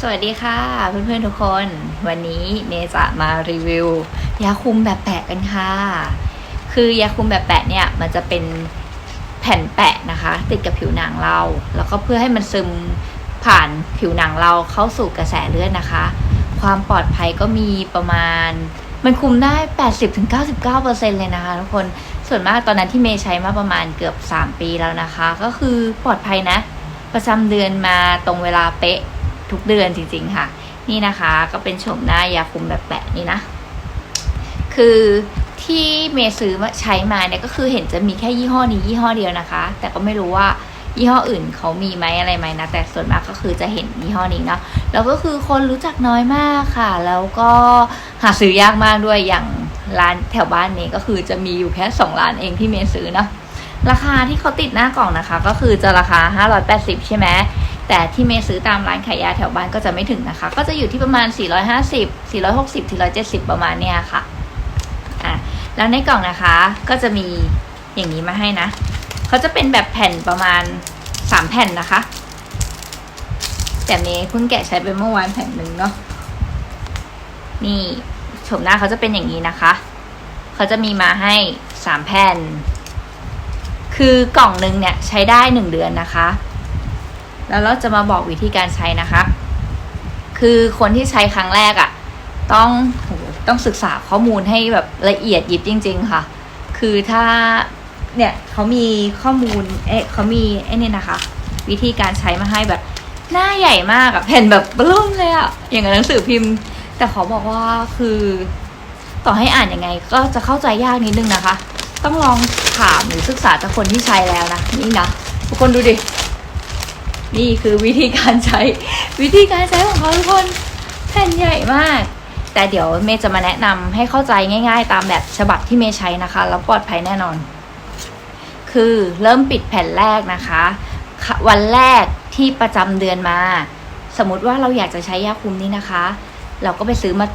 สวัสดีค่ะ เพื่อนๆทุกคน วันนี้เมจะมารีวิวยาคุมแบบแปะกันค่ะ คือยาคุมแบบแปะเนี่ยมันจะเป็นแผ่นแปะนะคะ ติดกับผิวหนังเรา แล้วก็เพื่อให้มันซึมผ่านผิวหนังเราเข้าสู่กระแสเลือดนะคะ ความปลอดภัยก็มีประมาณ มันคุมได้ 80-99%เลยนะคะทุกคนส่วนมากตอนนั้นที่เมย์ใช้มาประมาณเกือบ 3 ปีแล้วนะคะ ก็คือปลอดภัยนะ ประจำเดือนมาตรงเวลาเป๊ะ ทุกเดือนจริงๆค่ะ นี่นะคะก็เป็นโฉมหน้ายาคุมแบบแปะนี่นะ คือที่เมย์ซื้อมาใช้มาเนี่ยก็คือเห็นจะมีแค่ยี่ห้อนี้ยี่ห้อเดียวนะคะ แต่ก็ไม่รู้ว่ายี่ห้ออื่นเขามีไหมอะไรไหมนะ แต่ส่วนมากก็คือจะเห็นยี่ห้อนี้เนาะแล้วก็คือคนรู้จักน้อยมากค่ะ แล้วก็หาซื้อยากมากด้วยอย่างร้านแถวบ้านนี้ก็คือจะมีอยู่แค่สองร้านเองที่เมย์ซื้อเนาะราคาที่เขาติดหน้ากล่องนะคะ ก็คือจะราคา 580 ใช่ไหม แต่ที่เมย์ซื้อตามร้านขายยาแถวบ้านก็จะไม่ถึงนะคะ ก็จะอยู่ที่ประมาณ 450 460 470 ประมาณเนี้ยค่ะอะ แล้วในกล่องนะคะก็จะมีอย่างนี้มาให้นะเขาจะเป็นแบบแผ่นประมาณ 3 แผ่นนะคะ แต่เมย์เพิ่งแกะใช้ไปเมื่อวานแผ่นหนึ่งเนาะนี่โฉมหน้าเขาจะเป็นอย่างนี้นะคะ เขาจะมีมาให้ 3 แผ่น คือกล่องหนึ่งเนี่ยใช้ได้ 1 เดือนนะคะ แล้วเราจะมาบอกวิธีการใช้นะคะ คือคนที่ใช้ครั้งแรกอะ่ะ ต้องต้องศึกษาข้อมูลให้แบบละเอียดยิบจริง ๆ ค่ะ คือถ้าเนี่ยเขามีข้อมูลเอ๊ะเขามีไอ้นี่นะคะ วิธีการใช้มาให้แบบหน้าใหญ่มากอะแผ่นแบบเบิ่มเลยอะอย่างกับหนังสือพิมพ์ แต่ขอบอกว่าคือต่อให้อ่านยังไง ก็จะเข้าใจยากนิดนึงนะคะ ต้องลองถามหรือศึกษาจากคนที่ใช้แล้วนะนี่นะทุกคนดูดิ นี่คือวิธีการใช้ วิธีการใช้ของเขาทุกคนแผ่นใหญ่มาก แต่เดี๋ยวเมย์จะมาแนะนำให้เข้าใจง่าย ๆ ตามแบบฉบับที่เมย์ใช้นะคะ แล้วปลอดภัยแน่นอน คือเริ่มปิดแผ่นแรกนะคะ วันแรกที่ประจำเดือนมา สมมติว่าเราอยากจะใช้ยาคุมนี้นะคะ เราก็ไปซื้อมา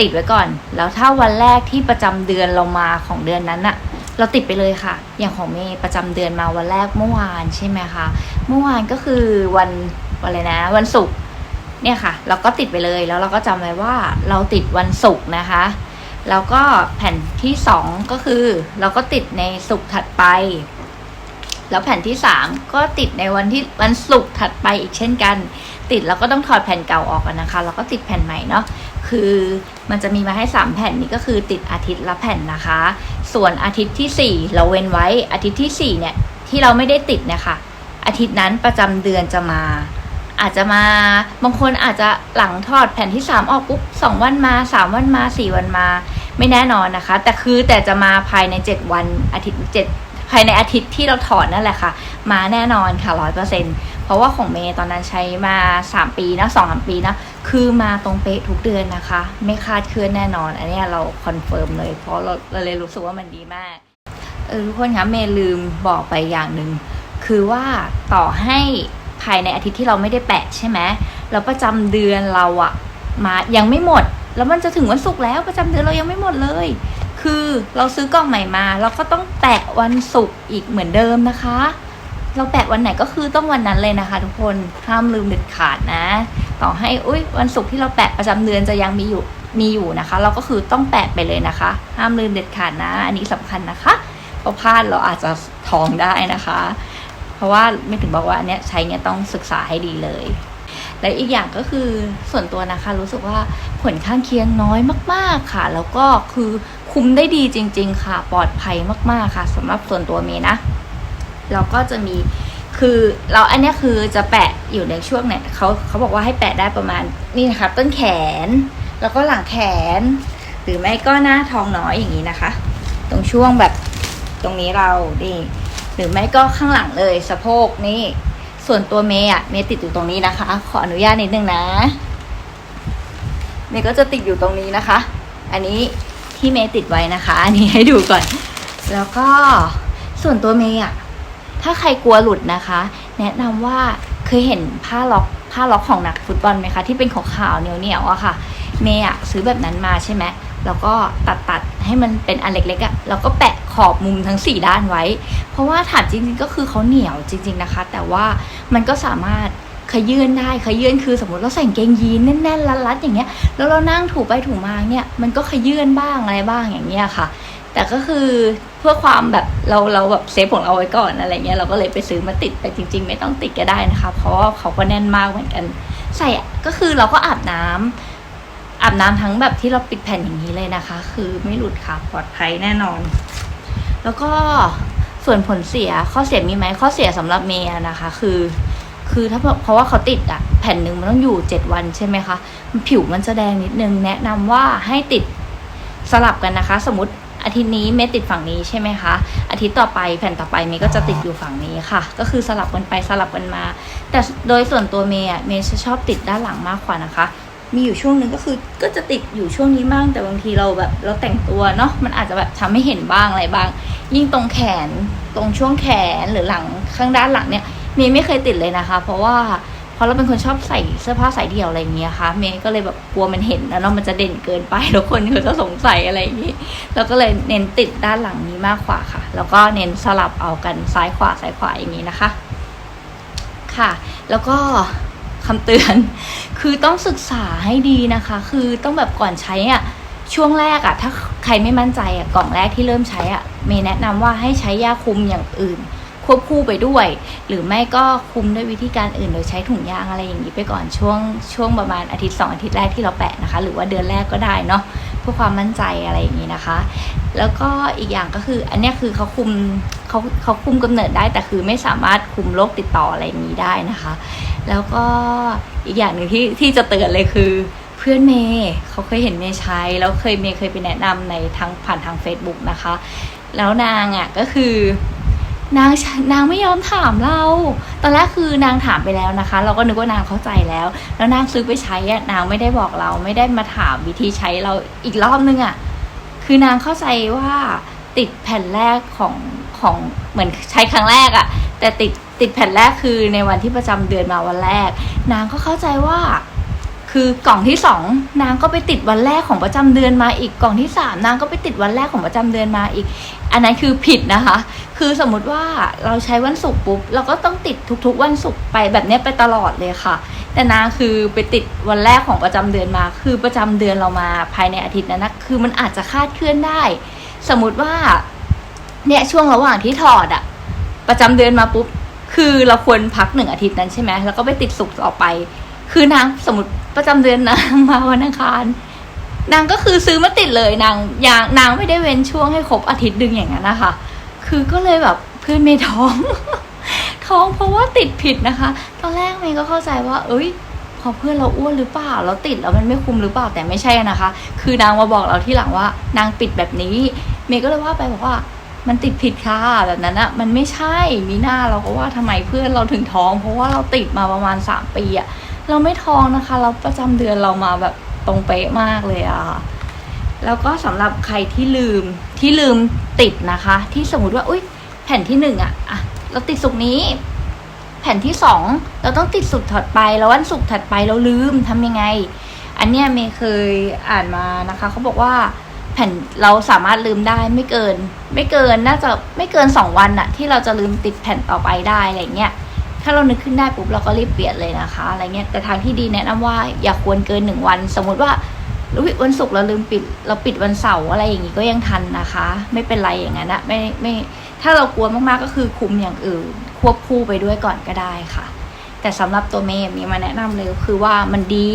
ติดไว้ก่อน แล้วถ้าวันแรกที่ประจำเดือนเรามาของเดือนนั้นอะ เราติดไปเลยค่ะ อย่างของเมย์ประจำเดือนมาวันแรกเมื่อวานใช่ไหมคะเมื่อวานก็คือวันวันอะไรนะ วันศุกร์เนี่ยค่ะ เราก็ติดไปเลยแล้วเราก็จำไว้ว่าเราติดวันศุกร์นะคะแล้วก็แผ่นที่สองก็คือ เราก็ติดในศุกร์ถัดไป แล้วแผ่นที่สามก็ติดในวันที่วันศุกร์ถัดไปอีกเช่นกัน ติดแล้วก็ต้องถอดแผ่นเก่าออกนะคะ แล้วก็ติดแผ่นใหม่เนาะ คือมันจะมีมาให้ 3 แผ่นนี้ก็คือติดอาทิตย์ละแผ่นนะคะ ส่วนอาทิตย์ที่ 4 เราเว้นไว้อาทิตย์ที่4เนี่ยที่เราไม่ได้ติดเนี่ยค่ะ อาทิตย์นั้นประจำเดือนจะมา อาจจะมาบางคนอาจจะหลังทอดแผ่นที่ 3 ออกปุ๊บ2วันมา 3 วันมา 4 วันมา ไม่แน่นอนนะคะ แต่คือแต่จะมาภายใน 7 วันอาทิตย์7 ภายในอาทิตย์ที่เราถอดนั่นแหละค่ะ มาแน่นอนค่ะร้อยเปอร์เซ็นเพราะว่าของเมย์ตอนนั้นใช้มา 3 ปีนะสองสามปีนะ คือมาตรงเป๊ะทุกเดือนนะคะ ไม่คาดเคลื่อนแน่นอน อันนี้เราคอนเฟิร์มเลย เพราะเราเราเลยรู้สึกว่ามันดีมาก เออทุกคนคะเมย์ลืมบอกไปอย่างหนึ่งคือว่าต่อให้ภายในอาทิตย์ที่เราไม่ได้แปะใช่ไหมแล้วประจำเดือนเราอะมายังไม่หมด แล้วมันจะถึงวันศุกร์แล้วประจำเดือนเรายังไม่หมดเลย คือเราซื้อกล่องใหม่มา เราก็ต้องแปะวันศุกร์อีกเหมือนเดิมนะคะ เราแปะวันไหนก็คือต้องวันนั้นเลยนะคะ ทุกคนห้ามลืมเด็ดขาดนะ ต่อให้อุ้ยวันศุกร์ที่เราแปะประจำเดือนจะยังมีอยู่มีอยู่นะคะ เราก็คือต้องแปะไปเลยนะคะ ห้ามลืมเด็ดขาดนะ อันนี้สำคัญนะคะเพราะพลาดเราอาจจะท้องได้นะคะ เพราะว่าไม่ถึงบอกว่าอันเนี้ยใช้เนี้ยต้องศึกษาให้ดีเลยและอีกอย่างก็คือส่วนตัวนะคะ รู้สึกว่าผลข้างเคียงน้อยมาก ๆค่ะ แล้วก็คือ คุ้มได้ดีจริง ๆ ค่ะ ปลอดภัยมากๆค่ะสำหรับส่วนตัวเมนะ เราก็จะมีคือเราอันนี้คือจะแปะอยู่ในช่วงเนี่ยเขาเขาบอกว่าให้แปะได้ประมาณนี่นะคะต้นแขน แล้วก็หลังแขน หรือไม่ก็หน้าท้องน้อยอย่างนี้นะคะ ตรงช่วงแบบตรงนี้เรานี่หรือไม่ก็ข้างหลังเลยสะโพกนี่ ส่วนตัวเมย์อะเมย์ติดอยู่ตรงนี้นะคะ ขออนุญาตนิดนึงนะเมย์ก็จะติดอยู่ตรงนี้นะคะ อันนี้ ที่เมย์ติดไว้นะคะ อันนี้ให้ดูก่อน แล้วก็ส่วนตัวเมย์อะถ้าใครกลัวหลุดนะคะ แนะนำว่าเคยเห็นผ้าล็อกผ้าล็อกของนักฟุตบอลไหมคะ ที่เป็นขาวๆเหนียวๆอะค่ะ เมย์อะซื้อแบบนั้นมาใช่ไหมแล้วก็ตัดตัดให้มันเป็นอันเล็กๆอะแล้วก็แปะขอบมุมทั้งสี่ด้านไว้ เพราะว่าถามจริง ๆ ก็คือเขาเหนียวจริง ๆนะคะ แต่ว่ามันก็สามารถ ขยื่นได้ขยื่นคือสมมติเราใส่กางเกงยีนแน่นๆรัดๆอย่างเงี้ยแล้วเรานั่งถูไปถูมาเนี่ยมันก็ขยื่นบ้างอะไรบ้างอย่างเงี้ยค่ะ แต่ก็คือเพื่อความแบบเราเราแบบเซฟของเราไว้ก่อนอะไรเงี้ยเราก็เลยไปซื้อมาติดแต่จริง ๆ ไม่ต้องติดก็ได้นะคะเพราะว่าเขาก็แน่นมากเหมือนกัน ใส่ก็คือเราก็อาบน้ำอาบน้ำทั้งแบบที่เราปิดแผ่นอย่างนี้เลยนะคะ คือไม่หลุดค่ะปลอดภัยแน่นอน แล้วก็ส่วนผลเสียข้อเสียมีไหมข้อเสียสำหรับเมย์นะคะ คือ คือถ้าเพราะว่าเขาติดอะแผ่นหนึ่งมันต้องอยู่เจ็ดวันใช่ไหมคะผิวมันจะแดงนิดนึง แนะนำว่าให้ติดสลับกันนะคะ สมมติอาทิตย์นี้เมย์ติดฝั่งนี้ใช่ไหมคะ อาทิตย์ต่อไปแผ่นต่อไปเมย์ก็จะติดอยู่ฝั่งนี้ค่ะ ก็คือสลับกันไปสลับกันมา แต่โดยส่วนตัวเมย์อะเมย์จะชอบติดด้านหลังมากกว่านะคะ มีอยู่ช่วงหนึ่งก็คือก็จะติดอยู่ช่วงนี้บ้าง แต่บางทีเราแบบเราแต่งตัวเนาะมันอาจจะแบบทำให้เห็นบ้างอะไรบ้าง ยิ่งตรงแขนตรงช่วงแขนหรือหลังข้างด้านหลังเนี่ย เมย์ไม่เคยติดเลยนะคะ เพราะว่าเพราะเราเป็นคนชอบใส่เสื้อผ้าสายเดี่ยวอะไรอย่างเงี้ยค่ะเมย์ก็เลยแบบกลัวมันเห็นแล้วเนาะมันจะเด่นเกินไปแล้วคนเขาจะสงสัยอะไรอย่างงี้เราก็เลยเน้นติดด้านหลังนี้มากกว่าค่ะ แล้วก็เน้นสลับเอากันซ้ายขวาซ้ายขวาอย่างนี้นะคะ ค่ะ แล้วก็คำเตือน คือต้องศึกษาให้ดีนะคะ คือต้องแบบก่อนใช้อะช่วงแรกอะถ้าใครไม่มั่นใจอะกล่องแรกที่เริ่มใช้อะเมย์แนะนำว่าให้ใช้ยาคุมอย่างอื่น ควบคู่ไปด้วย หรือไม่ก็คุมด้วยวิธีการอื่น โดยใช้ถุงยางอะไรอย่างนี้ไปก่อนช่วงช่วงประมาณอาทิตย์สองอาทิตย์แรกที่เราแปะนะคะ หรือว่าเดือนแรกก็ได้เนาะเพื่อความมั่นใจอะไรอย่างนี้นะคะ แล้วก็อีกอย่างก็คืออันนี้คือเขาคุมเขาเขาคุมกำเนิดได้แต่คือไม่สามารถคุมโรคติดต่ออะไรอย่างนี้ได้นะคะ แล้วก็อีกอย่างหนึ่งที่ที่จะเตือนเลยคือเพื่อนเมย์เขาเคยเห็นเมย์ใช้แล้วเคยเมย์เคยไปแนะนำในทางผ่านทาง Facebook นะคะ แล้วนางอะก็คือ นางนางไม่ยอมถามเรา ตอนแรกคือนางถามไปแล้วนะคะ เราก็นึกว่านางเข้าใจแล้ว แล้วนางซื้อไปใช้อะนางไม่ได้บอกเราไม่ได้มาถามวิธีใช้เราอีกรอบนึงอะคือนางเข้าใจว่าติดแผ่นแรกของของเหมือนใช้ครั้งแรกอะแต่ติดติดแผ่นแรกคือในวันที่ประจำเดือนมาวันแรก นางก็เข้าใจว่า คือกล่องที่สองนางก็ไปติดวันแรกของประจำเดือนมาอีกกล่องที่สามนางก็ไปติดวันแรกของประจำเดือนมาอีก อันนั้นคือผิดนะคะ คือสมมุติว่าเราใช้วันศุกร์ปุ๊บเราก็ต้องติดทุกๆ วันศุกร์ไปแบบเนี้ยไปตลอดเลยค่ะ แต่นางคือไปติดวันแรกของประจำเดือนมา คือประจำเดือนเรามาภายในอาทิตย์นั้นนะคือมันอาจจะคาดเคลื่อนได้ สมมติว่าเนี่ยช่วงระหว่างที่ถอดอะประจำเดือนมาปุ๊บคือเราควรพักหนึ่งอาทิตย์นั้นใช่ไหมแล้วก็ไปติดสุกร์ต่อไป คือนางสมมติประจำเดือนนางมาวันอังคารนางก็คือซื้อมาติดเลยนางอย่างนางไม่ได้เว้นช่วงให้ครบอาทิตย์หนึ่งอย่างนั้นนะคะ คือก็เลยแบบเพื่อนเมย์ท้อง ท้องเพราะว่าติดผิดนะคะ ตอนแรกเมย์ก็เข้าใจว่า เอ้ยพอเพื่อนเราอ้วนหรือเปล่าเราติดแล้วมันไม่คุมหรือเปล่าแต่ไม่ใช่นะคะ คือนางมาบอกเราที่หลังว่านางปิดแบบนี้ เมย์ก็เลยว่าไปบอกว่ามันติดผิดค่ะแบบนั้นอะมันไม่ใช่มีหน้าเราก็ว่าทำไมเพื่อนเราถึงท้อง เพราะว่าเราติดมาประมาณสามปีอะ เราไม่ท้องนะคะ เราประจำเดือนเรามาแบบตรงเป๊ะมากเลยอะค่ะแล้วก็สำหรับใครที่ลืมที่ลืมติดนะคะ ที่สมมติว่าอุ้ยแผ่นที่หนึ่งอะอะเราติดสุกนี้ แผ่นที่สองเราต้องติดสุกถัดไป แล้ววันศุกถัดไปเราลืมทำยังไง อันเนี้ยเมย์เคยอ่านมานะคะเขาบอกว่าแผ่นเราสามารถลืมได้ไม่เกิน ไม่เกินน่าจะไม่เกินสองวันอะที่เราจะลืมติดแผ่นต่อไปได้อะไรเงี้ย ถ้าเรานึกขึ้นได้ปุ๊บเราก็รีบเปลี่ยนเลยนะคะอะไรเงี้ยแต่ทางที่ดีแนะนำว่าอย่าควรเกินหนึ่งวัน สมมติว่าอุ๊ยวันศุกร์เราลืมปิด เราปิดวันเสาร์อะไรอย่างงี้ก็ยังทันนะคะ ไม่เป็นไรอย่างนั้นอะไม่ไม่ถ้าเรากลัวมากๆก็คือคุมอย่างอื่น ควบคู่ไปด้วยก่อนก็ได้ค่ะ แต่สำหรับตัวเมย์มีมาแนะนำเลยคือว่ามันดี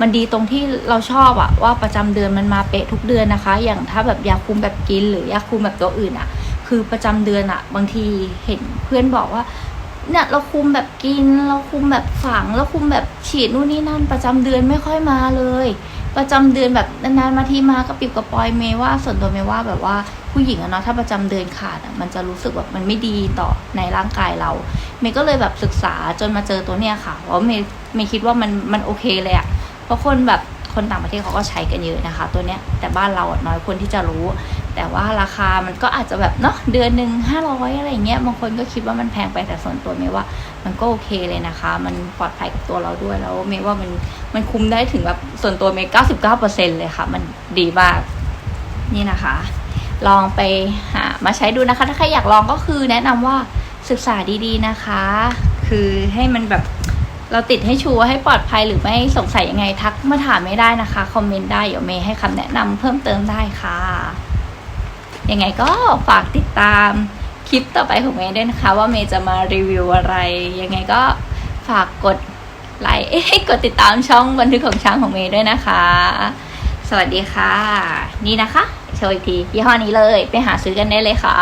มันดีตรงที่เราชอบอะว่าประจำเดือนมันมาเป๊ะทุกเดือนนะคะ อย่างถ้าแบบยาคุมแบบกินหรือยาคุมแบบตัวอื่นอะคือประจำเดือนอะบางทีเห็นเพื่อนบอกว่า เนี่ยเราคุมแบบกิน เราคุมแบบฝัง เราคุมแบบฉีดนู่นนี่นั่น ประจำเดือนไม่ค่อยมาเลย ประจำเดือนแบบนานๆมาทีมากระปิบกระปอยเมย์ว่าส่วนตัวเมย์ว่าแบบว่าผู้หญิงอะเนาะถ้าประจำเดือนขาดอะมันจะรู้สึกแบบมันไม่ดีต่อในร่างกายเรา เมย์ก็เลยแบบศึกษาจนมาเจอตัวเนี้ยค่ะเพราะเมย์เมย์คิดว่ามันมันโอเคเลยอะเพราะคนแบบคนต่างประเทศเขาก็ใช้กันเยอะนะคะ ตัวเนี้ยแต่บ้านเราอะน้อยคนที่จะรู้ แต่ว่าราคามันก็อาจจะแบบเนาะเดือนหนึ่งห้าร้อยอะไรเงี้ยบางคนก็คิดว่ามันแพงไปแต่ส่วนตัวเมย์ว่า มันก็โอเคเลยนะคะ มันปลอดภัยกับตัวเราด้วยแล้วเมย์ว่ามันมันคุ้มได้ถึงแบบส่วนตัวเมย์เก้าสิบเก้าเปอร์เซ็นเลยค่ะ มันดีมากนี่นะคะ ลองไปหามาใช้ดูนะคะ ถ้าใครอยากลองก็คือแนะนำว่าศึกษาดีๆนะคะ คือให้มันแบบเราติดให้ชัวร์ให้ปลอดภัยหรือไม่สงสัยยังไงทักมาถามไม่ได้นะคะ คอมเมนต์ได้เดี๋ยวเมย์ให้คำแนะนำเพิ่มเติมได้ค่ะ ยังไงก็ฝากติดตามคลิปต่อไปของเมย์ด้วยนะคะ ว่าเมย์จะมารีวิวอะไร ยังไงก็ฝากกดไลค์กดติดตามช่องบันทึกของช้างของเมย์ด้วยนะคะ สวัสดีค่ะ นี่นะคะ โชว์อีกทียี่ห้อนี้เลย ไปหาซื้อกันได้เลยค่ะ